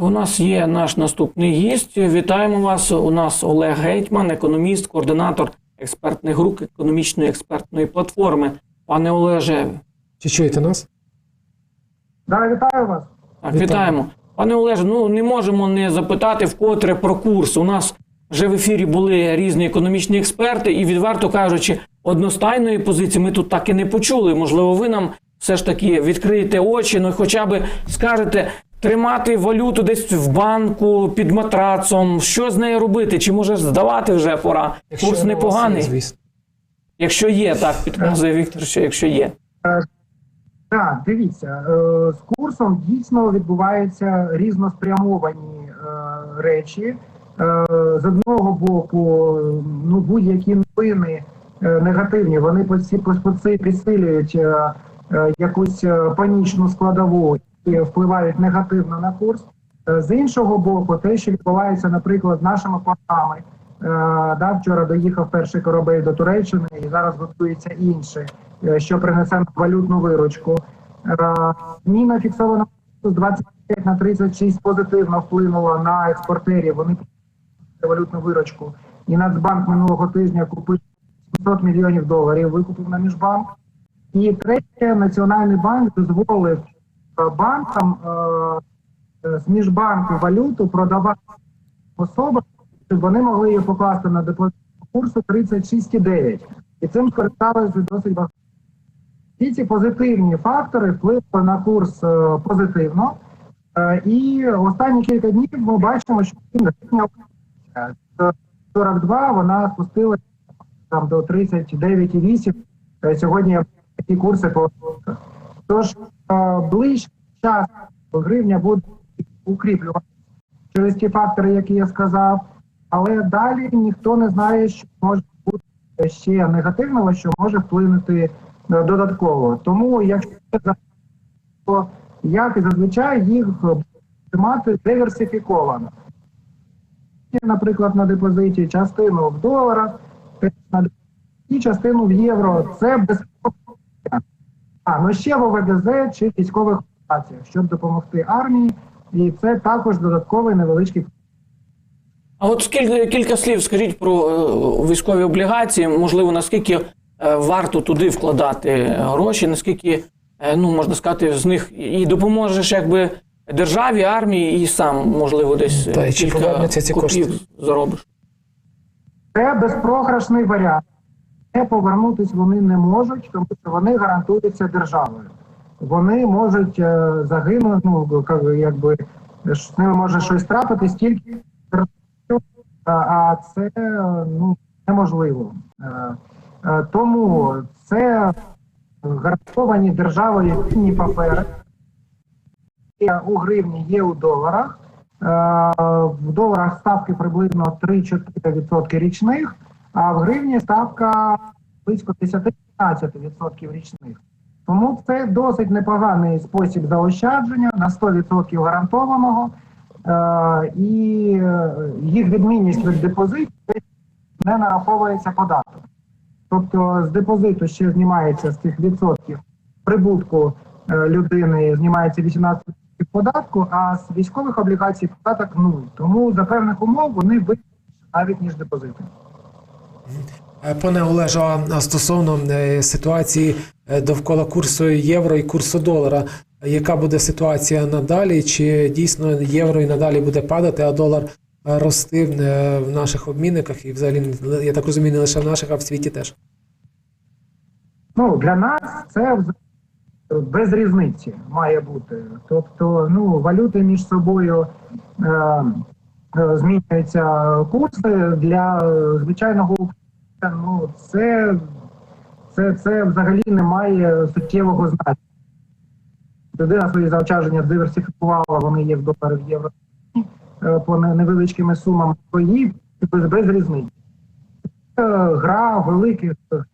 У нас є наш наступний гість. Вітаємо вас. У нас Олег Гетьман, економіст, координатор експертних груп економічної експертної платформи. Пане Олеже, Чи чуєте нас? Да, вітаю вас. так, Вітаю. вітаємо. Пане Олеже, ну не можемо не запитати вкотре про курс. У нас вже в ефірі були різні економічні експерти, і відверто кажучи, одностайної позиції ми тут так і не почули. Можливо, ви нам все ж таки відкриєте очі, ну хоча б скажете. Тримати валюту десь в банку під матрацом, що з нею робити? Чи може здавати вже пора? Курс у вас непоганий, є, звісно. якщо є, так підказує Віктор, що якщо є. Так, дивіться, е, з курсом дійсно відбуваються різноспрямовані е, речі. Е, з одного боку, ну будь-які новини е, негативні, вони підсилюють е, е, якусь е, панічну складову і впливають негативно на курс. Е, З іншого боку, те, що відбувається, наприклад, з нашими портами, е, да, вчора доїхав перший корабель до Туреччини, і зараз готується інший, е, що принесе валютну виручку. Е, Зміна фіксована з 25 на 36 позитивно вплинула на експортерів. Вони валютну виручку. І Нацбанк минулого тижня купив 700 мільйонів доларів, викупив на міжбанк. І третє, Національний банк дозволив банкам е, е, з міжбанку валюту продавати особам, щоб вони могли її покласти на депозит по курсу 36,9. І цим скористалися досить багато. Всі ці позитивні фактори впливали на курс е, позитивно. Е, і останні кілька днів ми бачимо, що він рівня 42 вона спустилася там до 39,8. Е, Сьогодні такі курси по тож е, ближче час гривня буде укріплювати через ті фактори, які я сказав. Але далі ніхто не знає, що може бути ще негативного, що може вплинути е, додатково. Тому, якщо то як і зазвичай їх тримати диверсифіковано. Наприклад, на депозиті частину в доларах, і частину в євро. Це безпечно. А ну ще в ОВДЗ чи військових операціях, щоб допомогти армії, і це також додатковий невеличкий А от скільки кілька слів скажіть про е, військові облігації. Можливо, наскільки е, варто туди вкладати гроші, наскільки е, ну можна сказати, з них і допоможеш якби державі, армії, і сам можливо десь Та, чи кілька повернуться ці копійок кошти? заробиш. Це безпрограшний варіант. Не повернутись вони не можуть, тому що вони гарантуються державою. Вони можуть е, загинути, ну якби з ними може щось трапитись тільки а- це ну неможливо. Е, е, Тому це гарантовані державою цінні папери. У гривні, є у доларах. В доларах ставки приблизно 3-4% річних, а в гривні ставка близько 10-15% річних. Тому це досить непоганий спосіб заощадження на 100% гарантованого. Е, І е, їх відмінність від депозитів не нараховується податок. Тобто з депозиту ще знімається з цих відсотків прибутку е, людини, знімається 18% податку, а з військових облігацій податок нуль. Тому за певних умов вони вищі навіть ніж депозити. Е, Пане а стосовно е, ситуації е, довкола курсу євро і курсу долара, яка буде ситуація надалі? Чи дійсно євро і надалі буде падати, а долар рости в наших обмінниках і взагалі я так розумію, не лише в наших, а в світі теж? Ну для нас це без різниці має бути. Тобто, ну валюти між собою е, змінюються курси для звичайного Ну це, це, це взагалі не має суттєвого значення. Людина свої заощадження диверсифікувала, вони є в доларах євро е, по невеличкими сумами свої без, без різниці. Це гра великих е,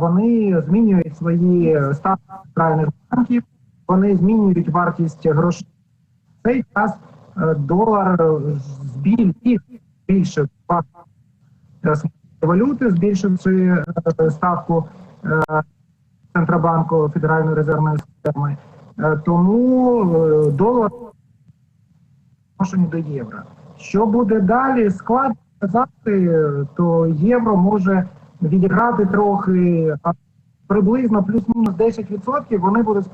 вони змінюють свої ставки центральних банків, вони змінюють вартість грошей. В цей час е, долар збіль їх більше валюти, збільшивши е, ставку е, Центробанку Федеральної резервної системи. Е, Тому е, долар відношенні до євро. Що буде далі, складно сказати, то євро може відіграти трохи приблизно плюс-мінус 10% вони будуть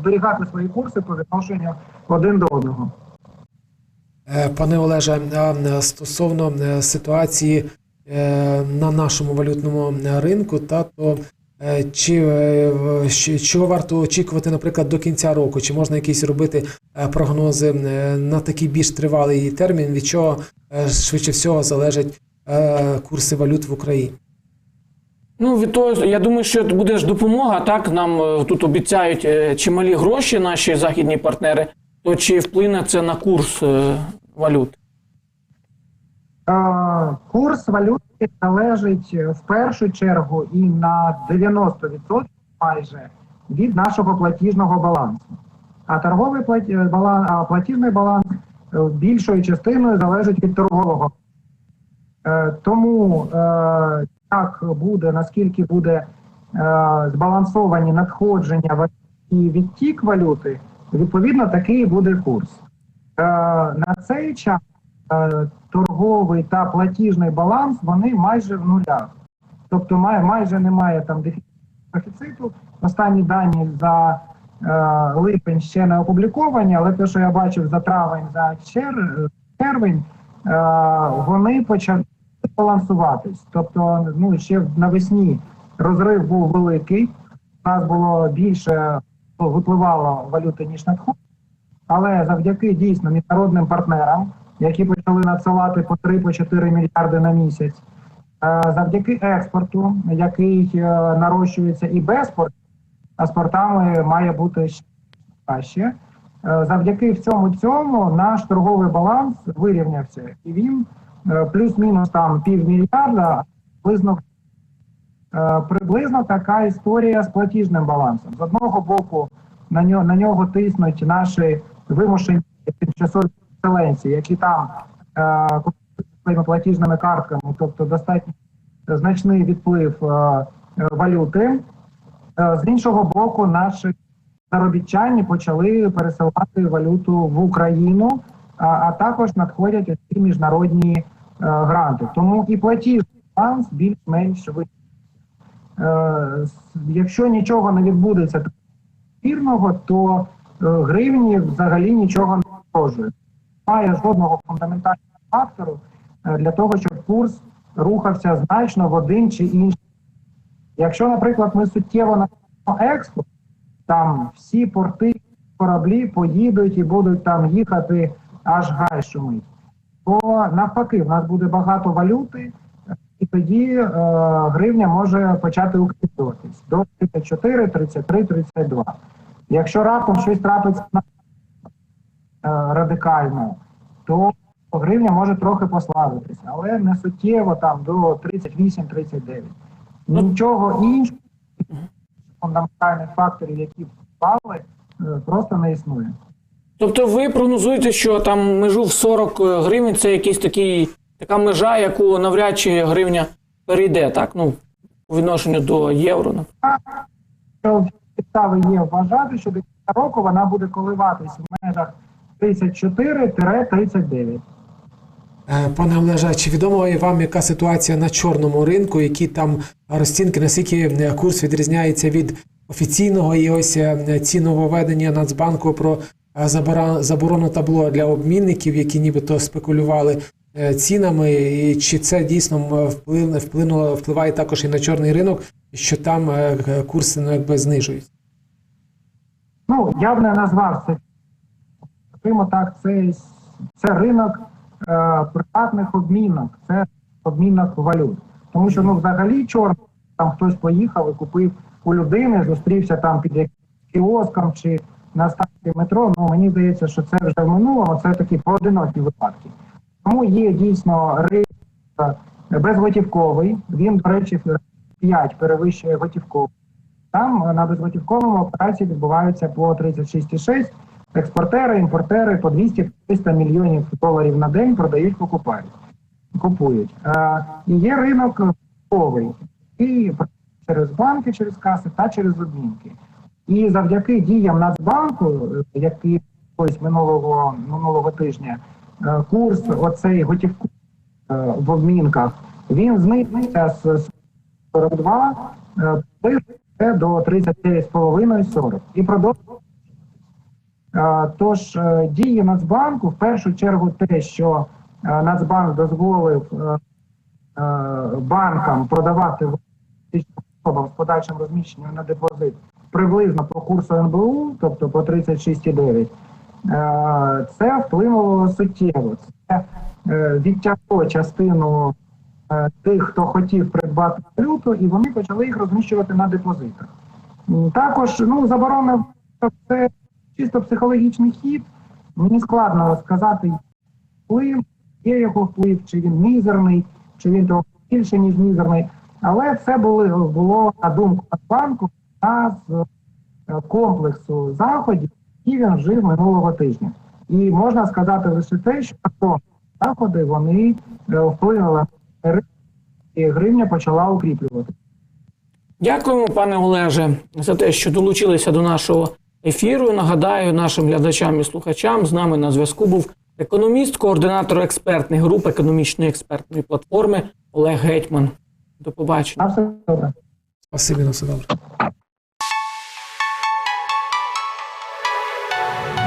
зберігати свої курси по відношенню один до одного. Е, Пане Олеже, е, стосовно е, ситуації е, на нашому валютному е, ринку, та то е, чи е, чого варто очікувати, наприклад, до кінця року? Чи можна якісь робити е, прогнози е, на такий більш тривалий термін, від чого е, швидше всього залежать е, курси валют в Україні? Ну, від того, я думаю, що буде ж допомога. Так нам е, тут обіцяють е, чималі гроші наші західні партнери. То чи вплине це на курс е, валют? Е, Курс валюти залежить е, в першу чергу і на 90% майже від нашого платіжного балансу. А торговий а платіжний баланс е, більшою частиною залежить від торгового. Е, Тому е, як буде, наскільки буде е, збалансовані надходження і відтік валюти, відповідно такий буде курс. Е, На цей час е, торговий та платіжний баланс вони майже в нулях. Тобто май, майже немає там дефіциту. Останні дані за е, липень ще не опубліковані, але те, що я бачив за травень, за чер, червень, е, вони почали балансуватись. Тобто, ну ще навесні розрив був великий. У нас було більше випливало валюти, ніж надходило. Але завдяки дійсно міжнародним партнерам, які почали надсилати по 3-4 мільярди на місяць, е, завдяки експорту, який е, нарощується і без спорту, а має бути ще краще. Е, Завдяки всьому цьому наш торговий баланс вирівнявся, і він плюс-мінус там півмільярда, приблизно приблизно така історія з платіжним балансом. З одного боку, на нього, на нього тиснуть наші вимушені тимчасові переселенці, які там е, своїми платіжними картками, тобто достатньо значний відплив е, е, валюти. Е, з іншого боку, наші заробітчані почали пересилати валюту в Україну, а, також надходять ці міжнародні е, гранти. Тому і платіжний баланс більш-менш вищий. Е, якщо нічого не відбудеться вірного, то е, гривні взагалі нічого не загрожує. Немає жодного фундаментального фактору е, для того, щоб курс рухався значно в один чи інший. Якщо, наприклад, ми суттєво надамо експорт, там всі порти кораблі поїдуть і будуть там їхати аж гай шумить, то навпаки, в нас буде багато валюти, і тоді е, гривня може почати укріплюватись до 34, 33, 32. Якщо раптом щось трапиться на- радикально, то гривня може трохи послабитися, але не суттєво там до 38-39. Нічого іншого фундаментальних факторів, які впали, е, просто не існує. Тобто ви прогнозуєте, що там межу в 40 гривень це якийсь такий, така межа, яку навряд чи гривня перейде, так? Ну, у відношенню до євро. Що підстави є вважати, що до кінця року вона буде коливатися в межах 34-39. Е, Пане Олеже, чи відомо вам, яка ситуація на чорному ринку, які там розцінки, наскільки е, курс відрізняється від офіційного і ось е, ці нововведення Нацбанку про заборону табло для обмінників, які нібито спекулювали цінами, і чи це дійсно вплинуло, впливає також і на чорний ринок, що там курси ну, якби знижують? Ну, я б не назвав це. Скажімо так, це, це ринок е, приватних обмінок, це обмінок валют. Тому що ну, взагалі чорт, там хтось поїхав і купив у людини, зустрівся там під якимось кіоском чи на станції метро. Ну мені здається, що це вже в минулому, це такі поодинокі випадки. Тому є дійсно ринок е, безготівковий. Він, до речі, в 5 перевищує готівковий. Там е, на безготівковому операції відбуваються по 36,6. Експортери, імпортери по 200-300 мільйонів доларів на день продають, покупають. Купують. І є ринок і через банки, через каси та через обмінки. І завдяки діям Нацбанку, який ось минулого минулого тижня е, курс оцей готівку е, в обмінках, він знизився з 42 е, до 39,5-40 і продовжує. Е, Тож е, дії Нацбанку в першу чергу те, що е, Нацбанк дозволив банкам продавати особам з подальшим розміщенням на депозит приблизно по курсу НБУ, тобто по 36,9, е, це вплинуло суттєво. Це відтягло частину тих, хто хотів придбати валюту, і вони почали їх розміщувати на депозитах. Також ну, заборона це чисто психологічний хід. Мені складно сказати вплив, є його вплив, чи він мізерний, чи він трохи більше, ніж мізерний. Але це були, було на думку банку та з е, комплексу заходів, які він вжив минулого тижня. І можна сказати лише те, що заходи вони е, вплинули і гривня почала укріплювати. Дякуємо, пане Олеже, за те, що долучилися до нашого ефіру. Нагадаю нашим глядачам і слухачам. З нами на зв'язку був економіст, координатор експертних груп економічної експертної платформи Олег Гетьман. До побачення. На все добре. Спасибі на все добре.